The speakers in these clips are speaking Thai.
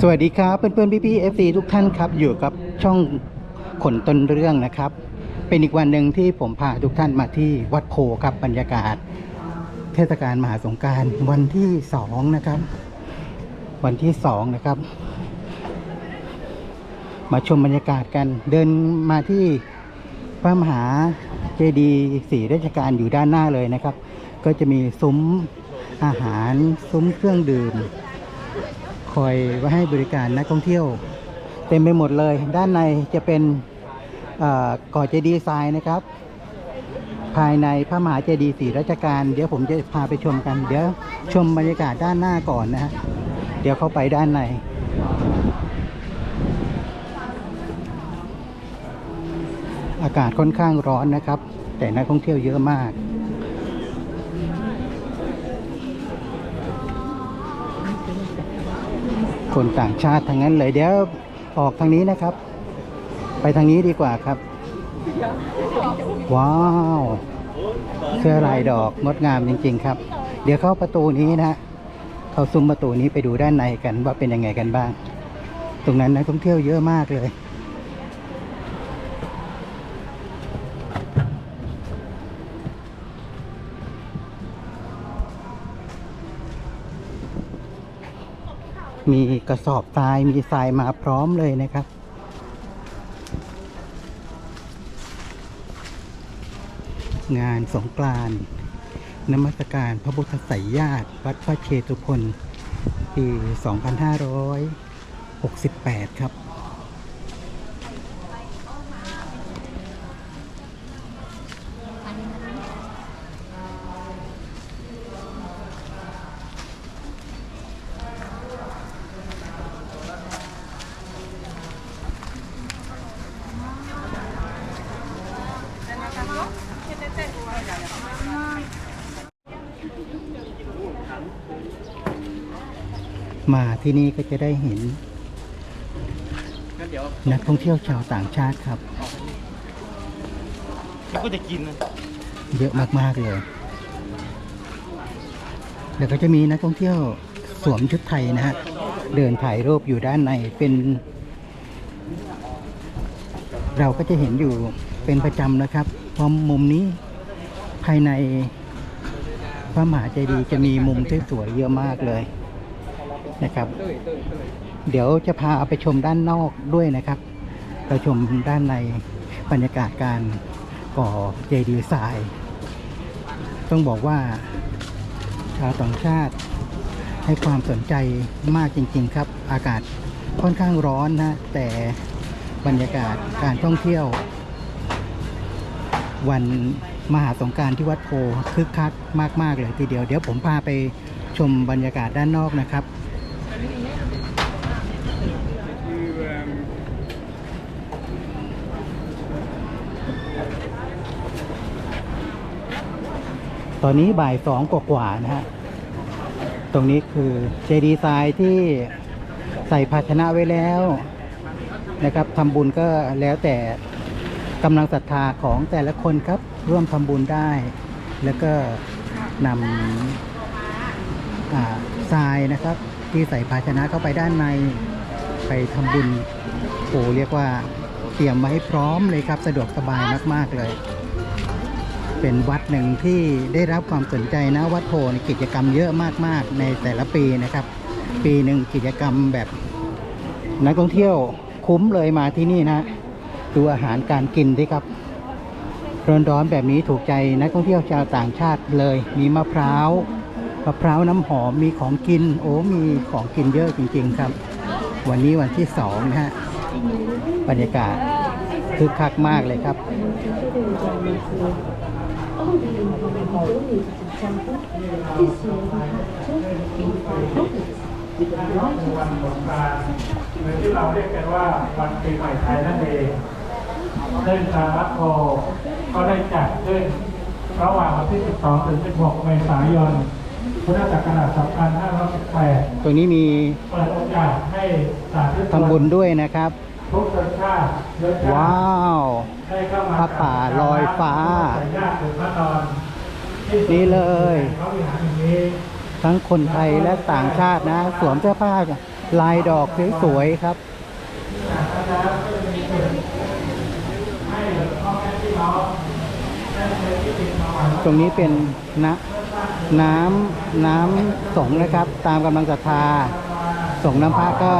สวัสดีครับเพื่อนๆพี่ๆเอฟซีทุกท่านครับ อยู่กับช่องขนต้นเรื่องนะครับ เป็นอีกวันหนึ่งที่ผมพาทุกท่านมาที่วัดโพครับบรรยากาศ เทศกาลมหาสงการวันที่สองนะครับ วันที่สองนะครับ มาชมบรรยากาศกันเดินมาที่พระมหาเจดีย์สีราชการอยู่ด้านหน้าเลยนะครับ ก็จะมีซุ้ม อาหารซุ้มเครื่องดื่ม คอยไว้ให้บริการนักท่องเที่ยว เต็มไปหมดเลย ด้านในจะเป็นก่อเจดีย์ทรายนะครับ ภายในพระมหาเจดีย์สีราชการ เดี๋ยวผมจะพาไปชมกัน เดี๋ยวชมบรรยากาศด้านหน้าก่อนนะฮะเดี๋ยวเข้าไปด้านในอากาศค่อนข้างร้อนนะครับ แต่นักท่องเที่ยวเยอะมาก คนต่างชาติทั้งนั้นเลยเดี๋ยวออกทางนี้นะครับ ไปทางนี้ดีกว่าครับ ว้าวเสื้อลายดอกงดงามจริง ๆ ครับ เดี๋ยวเข้าประตูนี้นะ เข้าซุ้มประตูนี้ไปดูด้านในกันว่าเป็นยังไงกันบ้าง ตรงนั้นนักท่องเที่ยวเยอะมากเลย มีกระสอบทรายมีทรายมาพร้อมเลยนะครับ งานสงกรานต์นมัสการพระพุทธไสยญาติ วัดพระเชตุพนปี 2568 ครับ มาที่นี่ก็จะได้เห็นงั้นเดี๋ยวนักท่องเที่ยวชาวต่างชาติครับพี่ก็จะกินนะเยอะมาก ๆ เลย แล้วก็จะมีนักท่องเที่ยวสวมชุดไทยนะฮะ เดินถ่ายรูปอยู่ด้านในเป็น เราก็จะเห็นอยู่เป็นประจำนะครับเพราะมุมนี้ภายในพระมหาเจดีย์จะมีมุมสวยๆเยอะมากเลย นะครับ เดี๋ยวจะพาไปชมด้านนอกด้วยนะครับ เราชมด้านในบรรยากาศการก่อเจดีย์ทราย ต้องบอกว่าชาวต่างชาติให้ความสนใจมากจริง ๆ ครับ อากาศค่อนข้างร้อนนะ แต่บรรยากาศการท่องเที่ยว วันมหาสงการที่วัดโพคึกคักมาก ๆ เลยทีเดียว เดี๋ยวผมพาไปชมบรรยากาศด้านนอกนะครับ ตอนนี้บ่ายสองกว่าๆนะฮะ ตรงนี้คือเจดีย์ทรายที่ใส่ภาชนะไว้แล้วนะครับทำบุญก็แล้วแต่กำลังศรัทธาของแต่ละคนครับ ร่วมทำบุญได้ แล้วก็นำทรายนะครับ ที่ใส่ภาชนะเข้าไปด้านในไปทำบุญโอ้เรียกว่าเตรียมไว้ให้พร้อมเลยครับ สะดวกสบายมาก ๆ เลย เป็นวัดหนึ่งที่ได้รับความสนใจนะวัดโพในกิจกรรมเยอะมากๆ ในแต่ละปีนะครับ ปีหนึ่งกิจกรรมแบบนักท่องเที่ยวคุ้มเลยมาที่นี่นะดูอาหารการกินสิครับร้อนๆแบบนี้ถูกใจนักท่องเที่ยวชาวต่างชาติเลย มีมะพร้าวมะพร้าวน้ำหอมมีของกิน โอ้มีของกินเยอะจริง ๆ ครับ วันนี้วันที่สองนะฮะบรรยากาศคึกคักมากเลยครับ วันสงกรานต์หรือที่เราเรียกกันว่าวันปีใหม่ไทยนั่นเองซึ่งทางรัฐโพก็ได้จัดขึ้นระหว่างวันที่ 12 ถึง 16 เมษายน พุทธศักราช 2518ตรงนี้มีเปิดโอกาสให้สาธุชน ทำบุญด้วยนะครับ ทุกชนชาติเชื้อชาว้าติว ได้เข้ามาพระป่าลอยฟ้าใส่ญาติถึงพระนอนที่นี่เลยเขาวิหารแห่งนี้ทั้งคนไทยและต่างชาตินะ สวมเสื้อผ้าลายดอกสวยๆครับตรงนี้เป็นน้ำน้ำน้ำสงฆ์นะครับ ตามกำลังศรัทธาสงฆ์น้ำพระก็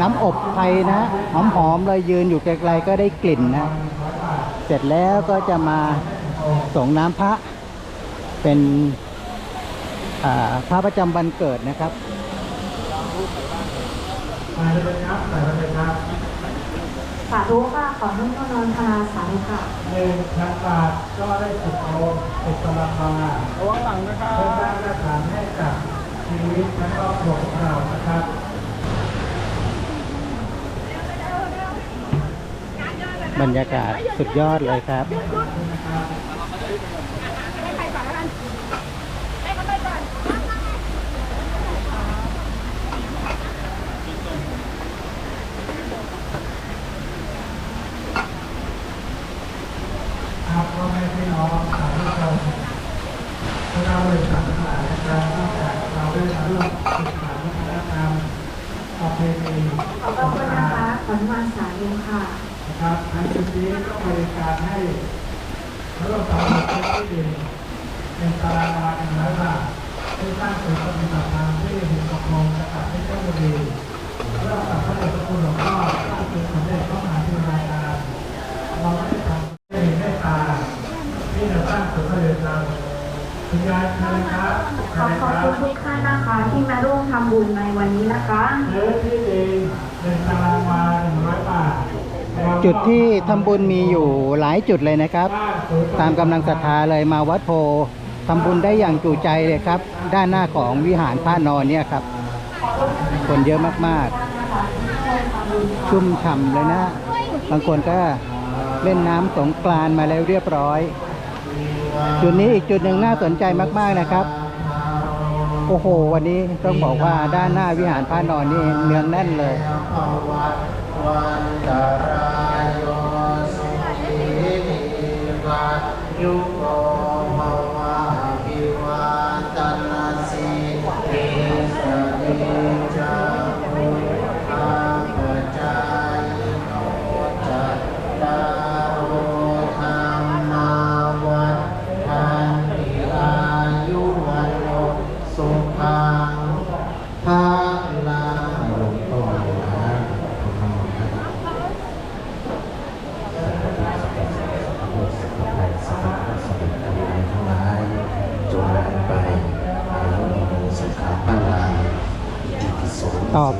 น้ำอบไทยนะหอมๆเลยยืนอยู่ไกลๆก็ได้กลิ่นนะ เสร็จแล้วก็จะมาสงน้ำพระ เป็นอ่าพระประจำวันเกิดนะครับมาเลยครับใส่มาเลยครับสาธุค่ะขอนุ่มนอนพนาสาธุค่ะหนึ่งพันบาทก็ได้สิบองค์สิบตารางวาระวังหลังนะครับเพื่อสร้างรากฐานให้กับชีวิตและครอบครัวของเรานะครับ บรรยากาศสุดยอดเลยครับครับพ่อแม่พี่น้องสาธุชนพวกเราเลยสังหารนะครับนอกจากเราได้มาร่วมศึกษาวัฒนธรรมประเพณี ขอบพระคุณนะคะ ขอนุมานสาธุค่ะ นะครับทั้งจุดนี้ก็เป็นการให้ร่วมสำรวจที่ดิน เป็นตารางวาหนึ่งร้อยบาทที่สร้างศูนย์ปฏิบัติธรรมที่หินกระพงจังหวัดเพชรบุรีร่วมกับพระเดชพระคุณหลวงพ่อสร้างศูนย์สมเด็จพระมหาธีราชาเราได้ทำให้เมตตาที่จะสร้างศูนย์ปฏิบัติธรรมคุณยายเชิญครับขอขอบคุณทุกท่านนะคะที่มาร่วมทำบุญในวันนี้นะคะซื้อที่ดินเป็นตารางวาหนึ่งร้อยบาทจุดที่ทำบุญมีอยู่หลายจุดเลยนะครับ ตามกำลังศรัทธาเลยมาวัดโพ ทำบุญได้อย่างจุใจเลยครับ ด้านหน้าของวิหารพระนอนเนี่ยครับ คนเยอะมากๆ ชุ่มฉ่ำเลยนะ บางคนก็เล่นน้ำสงกรานมาแล้วเรียบร้อย จุดนี้อีกจุดหนึ่งน่าสนใจมากๆนะครับ โอ้โห วันนี้ต้องบอกว่าด้านหน้าวิหารพระนอนนี่เนืองแน่นเลยยุโก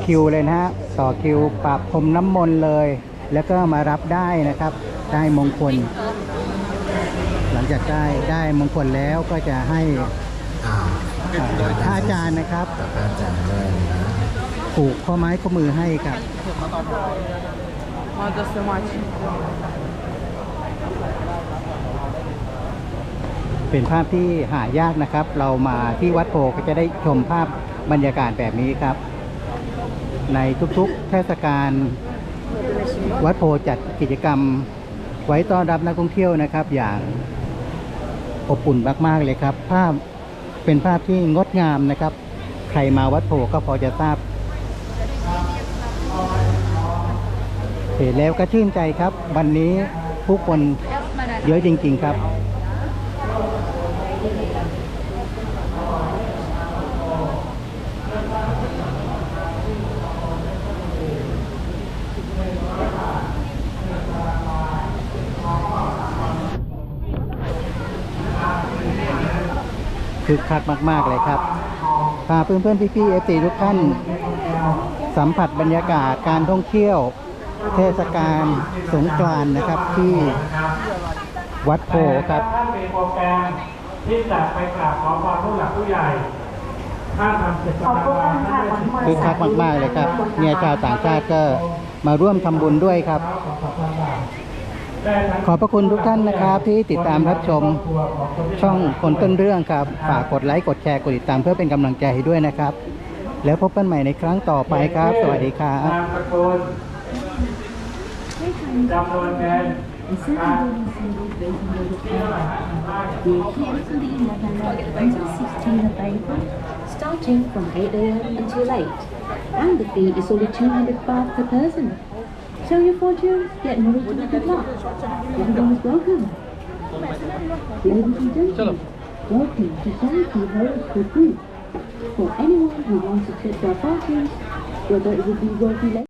คิวเลยนะฮะต่อคิวปรับพรมน้ำมนต์เลย แล้วก็มารับได้นะครับ ได้มงคล หลังจากได้ได้มงคลแล้วก็จะให้อ่าพระอาจารย์นะครับพระอาจารย์เลยนะผูกข้อไม้ข้อมือให้ครับเป็นภาพที่หายากนะครับ เรามาที่วัดโพก็จะได้ชมภาพบรรยากาศแบบนี้ครับ ในทุกๆเทศกาลวัดโพจัดกิจกรรม ไว้ต้อนรับนักท่องเที่ยวนะครับ อย่างอบอุ่นมากๆเลยครับ ภาพเป็นภาพที่งดงามนะครับ ใครมาวัดโพก็พอจะทราบเห็นแล้วก็ชื่นใจครับ วันนี้ผู้คนเยอะจริง ๆ ครับ คึกคักมาก ๆ เลยครับพาเพื่อนๆพี่ๆเอฟซีทุกท่านสัมผัสบรรยากาศการท่องเที่ยว เทศกาลสงกรานต์นะครับที่วัดโพครับท่านมีโปรแกรมที่จะไปกราบขอพรผู้หลักผู้ใหญ่ถ้าทำเสร็จขอบคุณค่ะขอคึกคักมากๆเลยครับเนี่ยชาวต่างชาติก็มาร่วมทำบุญด้วยครับ ขอบพระคุณทุกท่านนะครับที่ติดตามรับชมช่องคนต้นเรื่องครับ ฝากกดไลค์กดแชร์กดติดตามเพื่อเป็นกำลังใจให้ด้วยนะครับ แล้วพบกันใหม่ในครั้งต่อไปครับ สวัสดีครับนามสกุลจำนวนเงินการที่เท่าไหร่ฮะ The 11th of the 11th until 16th of April. starting from 8 a.m. until 8, and the fee is only 200 baht per person. Sell your fortunes, get married and good luck. Everyone is welcome. Ladies and gentlemen, welcome to Charity Horoscope Group. For anyone who wants to check their fortunes, whether it would be wealthy